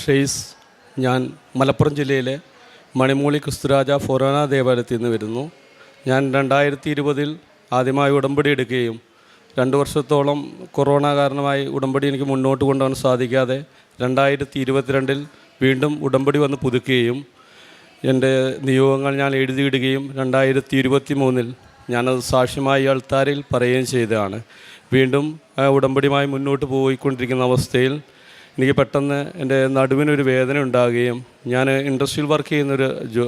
ഷെയ്സ് ഞാൻ മലപ്പുറം ജില്ലയിലെ മണിമൂളി ക്രിസ്തുരാജ ഫൊറോന ദേവാലയത്തിൽ നിന്ന് വരുന്നു. ഞാൻ രണ്ടായിരത്തി ഇരുപതിൽ ആദ്യമായി ഉടമ്പടി എടുക്കുകയും രണ്ട് വർഷത്തോളം കൊറോണ കാരണമായി ഉടമ്പടി എനിക്ക് മുന്നോട്ട് കൊണ്ടുപോകാൻ സാധിക്കാതെ രണ്ടായിരത്തി ഇരുപത്തിരണ്ടിൽ വീണ്ടും ഉടമ്പടി വന്ന് പുതുക്കുകയും എന്റെ നിയോഗങ്ങൾ ഞാൻ എഴുതിയിടുകയും രണ്ടായിരത്തി ഇരുപത്തി മൂന്നിൽ ഞാനത് സാക്ഷ്യമായി ആൾത്താരിൽ പറയുകയും ചെയ്തതാണ്. വീണ്ടും ഉടമ്പടിയുമായി മുന്നോട്ട് പോയിക്കൊണ്ടിരിക്കുന്ന അവസ്ഥയിൽ എനിക്ക് പെട്ടെന്ന് എന്റെ നടുവിനൊരു വേദന ഉണ്ടാകുകയും ഞാൻ ഇൻഡസ്ട്രിയിൽ വർക്ക് ചെയ്യുന്നൊരു ജോ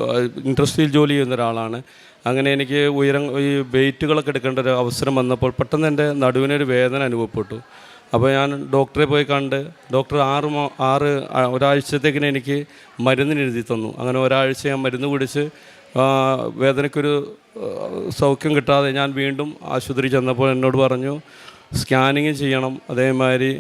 ഇൻഡസ്ട്രിയിൽ ജോലി ചെയ്യുന്ന ഒരാളാണ്. അങ്ങനെ എനിക്ക് ഉയരം ഈ വെയിറ്റുകളൊക്കെ എടുക്കേണ്ട ഒരു അവസരം വന്നപ്പോൾ പെട്ടെന്ന് എന്റെ നടുവിനൊരു വേദന അനുഭവപ്പെട്ടു. അപ്പോൾ ഞാൻ ഡോക്ടറെ പോയി കണ്ട് ഡോക്ടർ ആറ് ആറ് ഒരാഴ്ചത്തേക്കിന് എനിക്ക് മരുന്നിന് എഴുതി തന്നു. അങ്ങനെ ഒരാഴ്ച ഞാൻ മരുന്ന് കുടിച്ച് വേദനയ്ക്കൊരു സൗഖ്യം കിട്ടാതെ ഞാൻ വീണ്ടും ആശുപത്രി ചെന്നപ്പോൾ എന്നോട് പറഞ്ഞു സ്കാനിങ് ചെയ്യണം അതേമാതിരി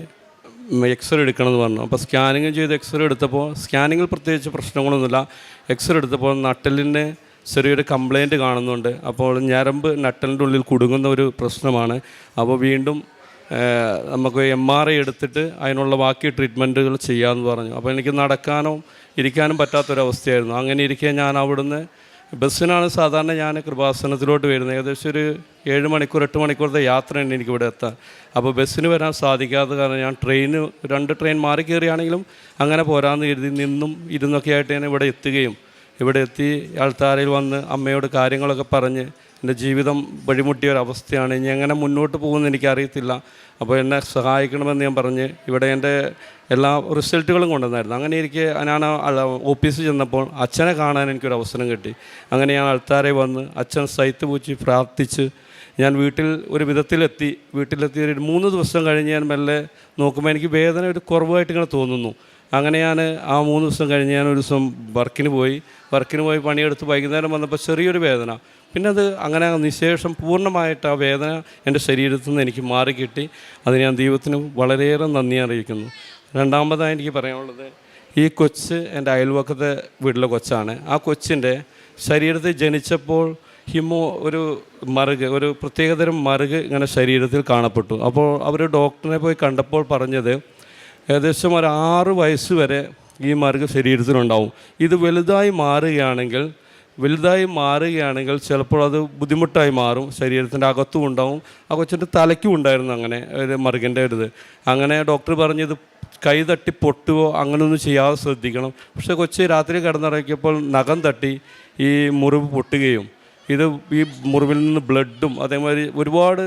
എക്സ്റേ എടുക്കണം എന്ന് പറഞ്ഞു. അപ്പോൾ സ്കാനിങ് ചെയ്ത് എക്സ്റേ എടുത്തപ്പോൾ സ്കാനിങ്ങിൽ പ്രത്യേകിച്ച് പ്രശ്നങ്ങളൊന്നുമില്ല. എക്സ്റേ എടുത്തപ്പോൾ നട്ടലിന് ചെറിയൊരു കംപ്ലൈന്റ് കാണുന്നുണ്ട്. അപ്പോൾ ഞരമ്പ് നട്ടലിന്റെ ഉള്ളിൽ കുടുങ്ങുന്ന ഒരു പ്രശ്നമാണ്. അപ്പോൾ വീണ്ടും നമുക്ക് എം ആർ ഐ എടുത്തിട്ട് അതിനുള്ള ബാക്കി ട്രീറ്റ്മെന്റുകൾ ചെയ്യാമെന്ന് പറഞ്ഞു. അപ്പോൾ എനിക്ക് നടക്കാനോ ഇരിക്കാനും പറ്റാത്തൊരവസ്ഥയായിരുന്നു. അങ്ങനെ ഇരിക്കെ ഞാൻ അവിടുന്ന് ബസ്സിനാണ് സാധാരണ ഞാൻ കൃപാസനത്തിലോട്ട് വരുന്നത്. ഏകദേശം ഒരു ഏഴ് മണിക്കൂർ എട്ട് മണിക്കൂറത്തെ യാത്ര എനിക്ക് ഇവിടെ എത്താൻ. അപ്പോൾ ബസ്സിന് വരാൻ സാധിക്കാത്ത കാരണം ഞാൻ ട്രെയിന് രണ്ട് ട്രെയിൻ മാറി കയറിയാണെങ്കിലും അങ്ങനെ പോരാന്ന് കരുതി നിന്നും ഇരുന്നൊക്കെ ആയിട്ട് ഞാൻ ഇവിടെ എത്തുകയും ഇവിടെ എത്തി ആൾത്താരയിൽ വന്ന് അമ്മയോട് കാര്യങ്ങളൊക്കെ പറഞ്ഞ് എന്റെ ജീവിതം വഴിമുട്ടിയ ഒരവസ്ഥയാണ് ഇനി എങ്ങനെ മുന്നോട്ട് പോകുമെന്ന് എനിക്കറിയത്തില്ല. അപ്പോൾ എന്നെ സഹായിക്കണമെന്ന് ഞാൻ പറഞ്ഞ് ഇവിടെ എന്റെ എല്ലാ റിസൾട്ടുകളും കൊണ്ടുവന്നായിരുന്നു. അങ്ങനെ എനിക്ക് ഞാൻ ഓഫീസിൽ ചെന്നപ്പോൾ അച്ഛനെ കാണാൻ എനിക്കൊരു അവസരം കിട്ടി. അങ്ങനെ ഞാൻ അൾത്താരെ വന്ന് അച്ഛൻ സൈത്ത് പൂച്ചി പ്രാർത്ഥിച്ച് ഞാൻ വീട്ടിൽ ഒരു വിധത്തിലെത്തി. വീട്ടിലെത്തി ഒരു മൂന്ന് ദിവസം കഴിഞ്ഞ് ഞാൻ മെല്ലെ നോക്കുമ്പോൾ എനിക്ക് വേദന ഒരു കുറവായിട്ട് ഇങ്ങനെ തോന്നുന്നു. അങ്ങനെ ഞാൻ ആ മൂന്ന് ദിവസം കഴിഞ്ഞ് ഞാൻ ഒരു ദിവസം വർക്കിന് പോയി. വർക്കിന് പോയി പണിയെടുത്ത് വൈകുന്നേരം വന്നപ്പോൾ ചെറിയൊരു വേദന. പിന്നെ അത് അങ്ങനെ നിശേഷം പൂർണമായിട്ട് ആ വേദന എന്റെ ശരീരത്തിൽ നിന്ന് എനിക്ക് മാറിക്കിട്ടി. അത് ഞാൻ ദൈവത്തിന് വളരെയേറെ നന്ദി അറിയിക്കുന്നു. രണ്ടാമതായി എനിക്ക് പറയാനുള്ളത് ഈ കൊച്ച് എന്റെ അയൽവക്കത്തെ വീട്ടിലെ കൊച്ചാണ്. ആ കൊച്ചിന്റെ ശരീരത്തിൽ ജനിച്ചപ്പോൾ ഹിമോ ഒരു മറുക് ഒരു പ്രത്യേകതരം മറുക് ഇങ്ങനെ ശരീരത്തിൽ കാണപ്പെട്ടു. അപ്പോൾ അവർ ഡോക്ടറിനെ പോയി കണ്ടപ്പോൾ പറഞ്ഞത് ഏകദേശം ഒരു ആറ് വയസ്സ് വരെ ഈ മറുക് ശരീരത്തിലുണ്ടാവും. ഇത് വലുതായി മാറുകയാണെങ്കിൽ വലുതായി മാറുകയാണെങ്കിൽ ചിലപ്പോൾ അത് ബുദ്ധിമുട്ടായി മാറും ശരീരത്തിന്റെ അകത്തും ഉണ്ടാവും. ആ കൊച്ചിന്റെ തലയ്ക്കും ഉണ്ടായിരുന്നു അങ്ങനെ ഒരു മറുകന്റെ ഒരു അങ്ങനെ ഡോക്ടർ പറഞ്ഞത് കൈ തട്ടി പൊട്ടുകയോ അങ്ങനെയൊന്നും ചെയ്യാതെ ശ്രദ്ധിക്കണം. പക്ഷേ കൊച്ച് രാത്രി കിടന്നിറക്കിയപ്പോൾ നഖം തട്ടി ഈ മുറിവ് പൊട്ടുകയും ഇത് ഈ മുറിവിൽ നിന്ന് ബ്ലഡും അതേമാതിരി ഒരുപാട്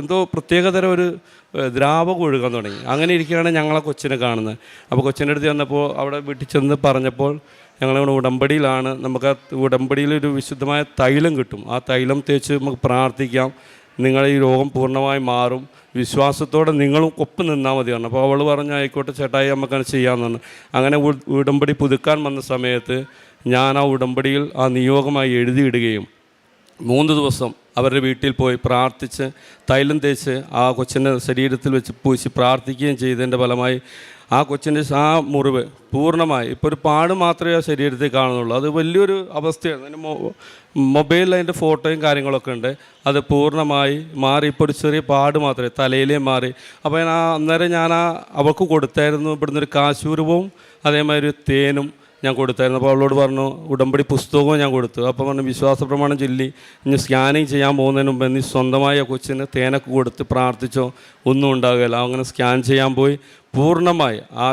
എന്തോ പ്രത്യേകതരം ഒരു ദ്രാവകം ഒഴുകാൻ തുടങ്ങി. അങ്ങനെ ഇരിക്കുകയാണ് ഞങ്ങളെ കൊച്ചിനെ കാണുന്നത്. അപ്പോൾ കൊച്ചിന്റെ അടുത്ത് ചെന്നപ്പോൾ അവിടെ വീട്ടിൽ ചെന്ന് പറഞ്ഞപ്പോൾ ഞങ്ങളിവിടെ ഉടമ്പടിയിലാണ്. നമുക്ക് ആ ഉടമ്പടിയിൽ ഒരു വിശുദ്ധമായ തൈലം കിട്ടും. ആ തൈലം തേച്ച് നമുക്ക് പ്രാർത്ഥിക്കാം. നിങ്ങളെ ഈ രോഗം പൂർണമായി മാറും. വിശ്വാസത്തോടെ നിങ്ങളും ഒപ്പം നിന്നാൽ മതിയാണ് അപ്പോൾ അവൾ പറഞ്ഞു ആയിക്കോട്ടെ ചേട്ടായി നമുക്ക് ചെയ്യാമെന്ന് ചെയ്യാമെന്നാണ് അങ്ങനെ ഉടമ്പടി പുതുക്കാൻ വന്ന സമയത്ത് ഞാൻ ആ ഉടമ്പടിയിൽ ആ നിയോഗമായി എഴുതിയിടുകയും മൂന്ന് ദിവസം അവരുടെ വീട്ടിൽ പോയി പ്രാർത്ഥിച്ച് തൈലം തേച്ച് ആ കൊച്ചിന്റെ ശരീരത്തിൽ വെച്ച് പൂശി പ്രാർത്ഥിക്കുകയും ചെയ്തതിന്റെ ഫലമായി ആ കൊച്ചിന്റെ ആ മുറിവ് പൂർണമായി. ഇപ്പോൾ ഒരു പാട് മാത്രമേ ആ ശരീരത്തിൽ കാണുന്നുള്ളൂ. അത് വലിയൊരു അവസ്ഥയാണ്. അതിന്റെ മൊബൈലിൽ അതിന്റെ ഫോട്ടോയും കാര്യങ്ങളൊക്കെ ഉണ്ട്. അത് പൂർണമായി മാറി. ഇപ്പോൾ ഒരു ചെറിയ പാട് മാത്രമേ തലയിലേ മാറി. അപ്പോൾ ഞാൻ ആ അന്നേരം ഞാൻ ആ അവൾക്ക് കൊടുത്തായിരുന്നു. ഇവിടുന്ന് ഒരു കാശൂരവും അതേമാതിരി തേനും ഞാൻ കൊടുത്തായിരുന്നു. അപ്പോൾ അവളോട് പറഞ്ഞു ഉടമ്പടി പുസ്തകവും ഞാൻ കൊടുത്തു. അപ്പോൾ പറഞ്ഞു വിശ്വാസ പ്രമാണം ചൊല്ലി. ഇനി സ്കാനിങ് ചെയ്യാൻ പോകുന്നതിന് മുമ്പ് നീ സ്വന്തമായ കൊച്ചിന് തേനൊക്കെ കൊടുത്ത് പ്രാർത്ഥിച്ചോ. ഒന്നും ഉണ്ടാകില്ല അങ്ങനെ സ്കാൻ ചെയ്യാൻ പോയി. പൂർണമായി ആ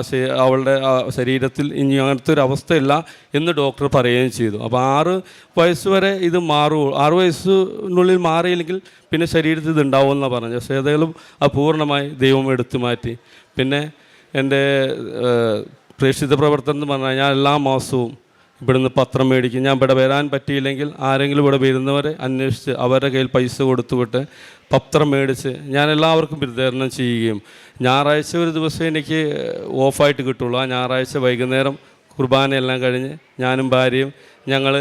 അവളുടെ ശരീരത്തിൽ ഇനി അങ്ങനത്തെ ഒരു അവസ്ഥയില്ല എന്ന് ഡോക്ടർ പറയുകയും ചെയ്തു. അപ്പോൾ ആറ് വയസ്സ് വരെ ഇത് മാറും. ആറ് വയസ്സിനുള്ളിൽ മാറിയില്ലെങ്കിൽ പിന്നെ ശരീരത്തിൽ ഇത് ഉണ്ടാവുമെന്നാണ് പറഞ്ഞത്. പക്ഷേ ഏതായാലും ആ പൂർണമായി ദൈവം എടുത്തു മാറ്റി. പിന്നെ എന്റെ പ്രേക്ഷിത പ്രവർത്തനം എന്ന് പറഞ്ഞാൽ ഞാൻ എല്ലാ മാസവും ഇവിടുന്ന് പത്രം മേടിക്കും. ഞാൻ ഇവിടെ വരാൻ പറ്റിയില്ലെങ്കിൽ ആരെങ്കിലും ഇവിടെ വരുന്നവരെ അന്വേഷിച്ച് അവരുടെ കയ്യിൽ പൈസ കൊടുത്തുവിട്ട് പത്രം മേടിച്ച് ഞാൻ എല്ലാവർക്കും വിതരണം ചെയ്യുകയും. ഞായറാഴ്ച ഒരു ദിവസം എനിക്ക് ഓഫായിട്ട് കിട്ടുള്ളൂ. ആ ഞായറാഴ്ച വൈകുന്നേരം കുർബാനയെല്ലാം കഴിഞ്ഞ് ഞാനും ഭാര്യയും ഞങ്ങൾ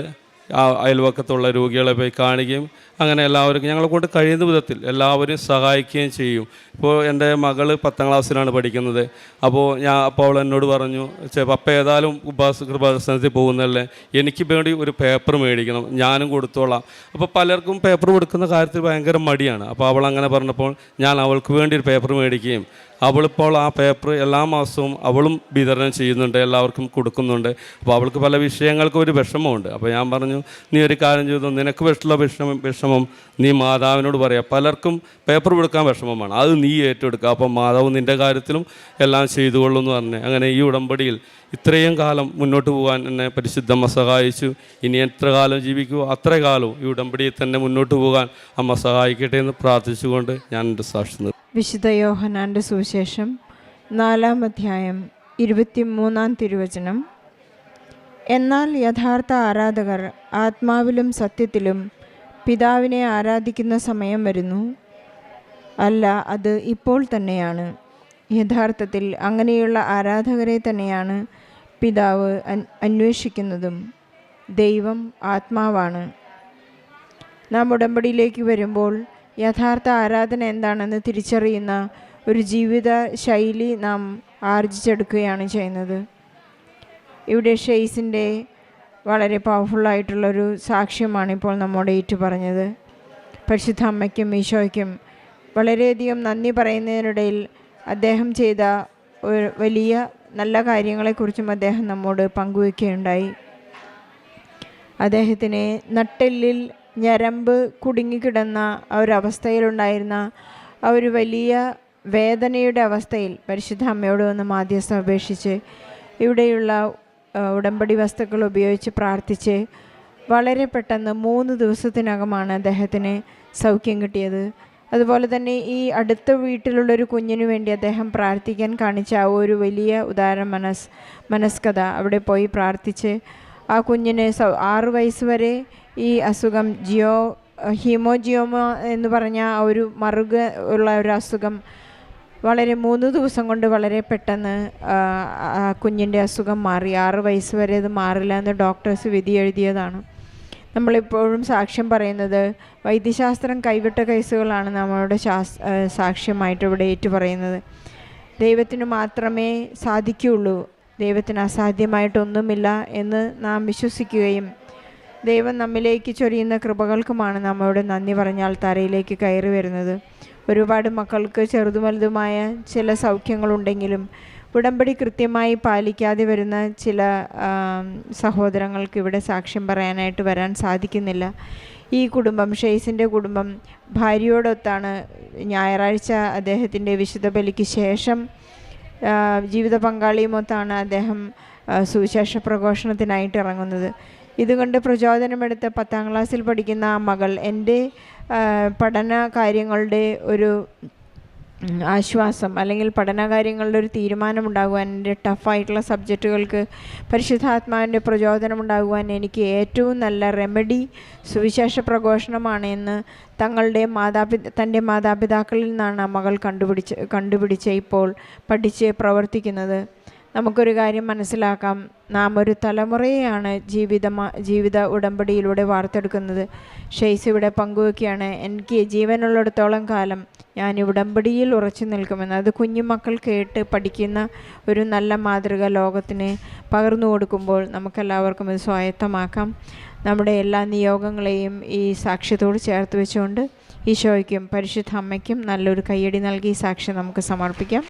ആ അയൽവക്കത്തുള്ള രോഗികളെ പോയി കാണുകയും അങ്ങനെ എല്ലാവർക്കും ഞങ്ങളെ കൊണ്ട് കഴിയുന്ന വിധത്തിൽ എല്ലാവരും സഹായിക്കുകയും ചെയ്യും. ഇപ്പോൾ എന്റെ മകൾ പത്താം ക്ലാസ്സിലാണ് പഠിക്കുന്നത്. അപ്പോൾ ഞാൻ അപ്പോൾ അവൾ എന്നോട് പറഞ്ഞു "ചെ, പപ്പ ഏതായാലും ഉപാസ കൃപാസനത്തിൽ പോകുന്നതല്ലേ? എനിക്ക് വേണ്ടി ഒരു പേപ്പർ മേടിക്കണം. ഞാനും കൊടുത്തോളാം. അപ്പോൾ പലർക്കും പേപ്പർ കൊടുക്കുന്ന കാര്യത്തിൽ ഭയങ്കര മടിയാണ്. അപ്പോൾ അവൾ അങ്ങനെ പറഞ്ഞപ്പോൾ ഞാൻ അവൾക്ക് വേണ്ടി ഒരു പേപ്പർ മേടിക്കുകയും അവളിപ്പോൾ ആ പേപ്പർ എല്ലാ മാസവും അവളും വിതരണം ചെയ്യുന്നുണ്ട് എല്ലാവർക്കും കൊടുക്കുന്നുണ്ട്. അപ്പോൾ അവൾക്ക് പല വിഷയങ്ങൾക്കും ഒരു വിഷമമുണ്ട്. അപ്പോൾ ഞാൻ പറഞ്ഞു നീ ഒരു കാര്യം ചെയ്തു നിനക്ക് വിഷമുള്ള വിഷമം വിഷമം നീ മാതാവിനോട് പറയാം. പലർക്കും പേപ്പർ കൊടുക്കാൻ വിഷമമാണ്. അത് നീ ഏറ്റെടുക്കുക അപ്പം മാതാവ് നിന്റെ കാര്യത്തിലും എല്ലാം ചെയ്തുകൊള്ളും എന്ന് പറഞ്ഞ്. അങ്ങനെ ഈ ഉടമ്പടിയിൽ ഇത്രയും കാലം മുന്നോട്ട് പോകാൻ എന്നെ പരിശുദ്ധമ്മ സഹായിച്ചു. ഇനി എത്ര കാലം ജീവിക്കുമോ അത്ര കാലവും ഈ ഉടമ്പടിയിൽ തന്നെ മുന്നോട്ട് പോകാൻ അമ്മ സഹായിക്കട്ടെ എന്ന് പ്രാർത്ഥിച്ചുകൊണ്ട് ഞാൻ എന്റെ സാക്ഷി. വിശുദ്ധ യോഹനാന്റെ സുവിശേഷം നാലാം അധ്യായം ഇരുപത്തിമൂന്നാം തിരുവചനം. എന്നാൽ യഥാർത്ഥ ആരാധകർ ആത്മാവിലും സത്യത്തിലും പിതാവിനെ ആരാധിക്കുന്ന സമയം വരുന്നു. അല്ല അത് ഇപ്പോൾ തന്നെയാണ്. യഥാർത്ഥത്തിൽ അങ്ങനെയുള്ള ആരാധകരെ തന്നെയാണ് പിതാവ് അന്വേഷിക്കുന്നതും. ദൈവം ആത്മാവാണ്. നാം ഉടമ്പടിയിലേക്ക് വരുമ്പോൾ യഥാർത്ഥ ആരാധന എന്താണെന്ന് തിരിച്ചറിയുന്ന ഒരു ജീവിത ശൈലി നാം ആർജിച്ചെടുക്കുകയാണ് ചെയ്യുന്നത്. ഇവിടെ ഷെയ്സിന്റെ വളരെ പവർഫുള്ളായിട്ടുള്ളൊരു സാക്ഷ്യമാണ് ഇപ്പോൾ നമ്മോട് ഏറ്റു പറഞ്ഞത് പരിശുദ്ധ അമ്മയ്ക്കും ഈശോയ്ക്കും വളരെയധികം നന്ദി പറയുന്നതിനിടയിൽ അദ്ദേഹം ചെയ്ത ഒരു വലിയ നല്ല കാര്യങ്ങളെക്കുറിച്ചും അദ്ദേഹം നമ്മോട് പങ്കുവയ്ക്കുകയുണ്ടായി അദ്ദേഹത്തിന് നട്ടെല്ലിൽ ഞരമ്പ് കുടുങ്ങിക്കിടന്ന ആ ഒരു അവസ്ഥയിലുണ്ടായിരുന്ന ആ ഒരു വലിയ വേദനയുടെ അവസ്ഥയിൽ പരിശുദ്ധ അമ്മയോട് വന്ന് മാധ്യസ്ഥ അപേക്ഷിച്ച് ഇവിടെയുള്ള ഉടമ്പടി വസ്തുക്കൾ ഉപയോഗിച്ച് പ്രാർത്ഥിച്ച് വളരെ പെട്ടെന്ന് മൂന്ന് ദിവസത്തിനകമാണ് അദ്ദേഹത്തിന് സൗഖ്യം കിട്ടിയത്. അതുപോലെ തന്നെ ഈ അടുത്ത വീട്ടിലുള്ള ഒരു കുഞ്ഞിനു വേണ്ടി അദ്ദേഹം പ്രാർത്ഥിക്കാൻ കാണിച്ച ആ ഒരു വലിയ ഉദാര മനസ് മനസ്കത അവിടെ പോയി പ്രാർത്ഥിച്ച് ആ കുഞ്ഞിന് സൗ ആറു വയസ്സ് വരെ ഈ അസുഖം ജിയോ ഹീമോജിയോമ എന്ന് പറഞ്ഞ ആ ഒരു മറുക ഉള്ള ഒരു അസുഖം വളരെ മൂന്ന് ദിവസം കൊണ്ട് വളരെ പെട്ടെന്ന് കുഞ്ഞിന്റെ അസുഖം മാറി. ആറ് വയസ്സ് വരെ അത് മാറില്ല എന്ന് ഡോക്ടേഴ്സ് വിധി എഴുതിയതാണ്. നമ്മളിപ്പോഴും സാക്ഷ്യം പറയുന്നത് വൈദ്യശാസ്ത്രം കൈവിട്ട കേസുകളാണ് നമ്മളുടെ ശാസ് സാക്ഷ്യമായിട്ട് ഇവിടെ ഏറ്റു പറയുന്നത് ദൈവത്തിന് മാത്രമേ സാധിക്കുകയുള്ളൂ. ദൈവത്തിന് അസാധ്യമായിട്ടൊന്നുമില്ല എന്ന് നാം വിശ്വസിക്കുകയും ദൈവം നമ്മിലേക്ക് ചൊരിയുന്ന കൃപകൾക്കുമാണ് നമ്മളുടെ നന്ദി പറഞ്ഞാൽ തറയിലേക്ക് കയറി വരുന്നത്. ഒരുപാട് മക്കൾക്ക് ചെറുതും വലുതുമായ ചില സൗഖ്യങ്ങളുണ്ടെങ്കിലും ഉടമ്പടി കൃത്യമായി പാലിക്കാതെ വരുന്ന ചില സഹോദരങ്ങൾക്ക് ഇവിടെ സാക്ഷ്യം പറയാനായിട്ട് വരാൻ സാധിക്കുന്നില്ല. ഈ കുടുംബം ഷെയ്സിന്റെ കുടുംബം ഭാര്യയോടൊത്താണ് ഞായറാഴ്ച അദ്ദേഹത്തിന്റെ വിശുദ്ധ ബലിക്ക് ശേഷം ജീവിത പങ്കാളിയുമൊത്താണ് അദ്ദേഹം സുവിശേഷ പ്രഘോഷണത്തിനായിട്ട് ഇറങ്ങുന്നത്. ഇതുകൊണ്ട് പ്രചോദനമെടുത്ത് പത്താം ക്ലാസ്സിൽ പഠിക്കുന്ന ആ മകൾ എന്റെ പഠന കാര്യങ്ങളുടെ ഒരു ആശ്വാസം അല്ലെങ്കിൽ പഠനകാര്യങ്ങളുടെ ഒരു തീരുമാനമുണ്ടാകുവാൻ എന്റെ ടഫായിട്ടുള്ള സബ്ജക്റ്റുകൾക്ക് പരിശുദ്ധാത്മാവിന്റെ പ്രചോദനമുണ്ടാകുവാൻ എനിക്ക് ഏറ്റവും നല്ല റെമഡി സുവിശേഷ പ്രഘോഷണമാണ് എന്ന് തങ്ങളുടെ മാതാപിത തന്റെ മാതാപിതാക്കളിൽ നിന്നാണ് മകൾ കണ്ടുപിടിച്ച് കണ്ടുപിടിച്ച് ഇപ്പോൾ പഠിച്ച് പ്രവർത്തിക്കുന്നത്. നമുക്കൊരു കാര്യം മനസ്സിലാക്കാം. നാം ഒരു തലമുറയെയാണ് ജീവിത ജീവിത ഉടമ്പടിയിലൂടെ വാർത്തെടുക്കുന്നത്. ഷെയ്സ് ഇവിടെ പങ്കുവെക്കുകയാണ് എനിക്ക് ജീവനുള്ളിടത്തോളം കാലം ഞാൻ ഉടമ്പടിയിൽ ഉറച്ചു നിൽക്കുമെന്ന്. അത് കുഞ്ഞുമക്കൾ കേട്ട് പഠിക്കുന്ന ഒരു നല്ല മാതൃക ലോകത്തിന് പകർന്നു കൊടുക്കുമ്പോൾ നമുക്കെല്ലാവർക്കും ഇത് സ്വായത്തമാക്കാം. നമ്മുടെ എല്ലാ നിയോഗങ്ങളെയും ഈ സാക്ഷ്യത്തോട് ചേർത്ത് വെച്ചുകൊണ്ട് ഈശോയ്ക്കും പരിശുദ്ധ അമ്മയ്ക്കും നല്ലൊരു കയ്യടി നൽകി സാക്ഷ്യം നമുക്ക് സമർപ്പിക്കാം.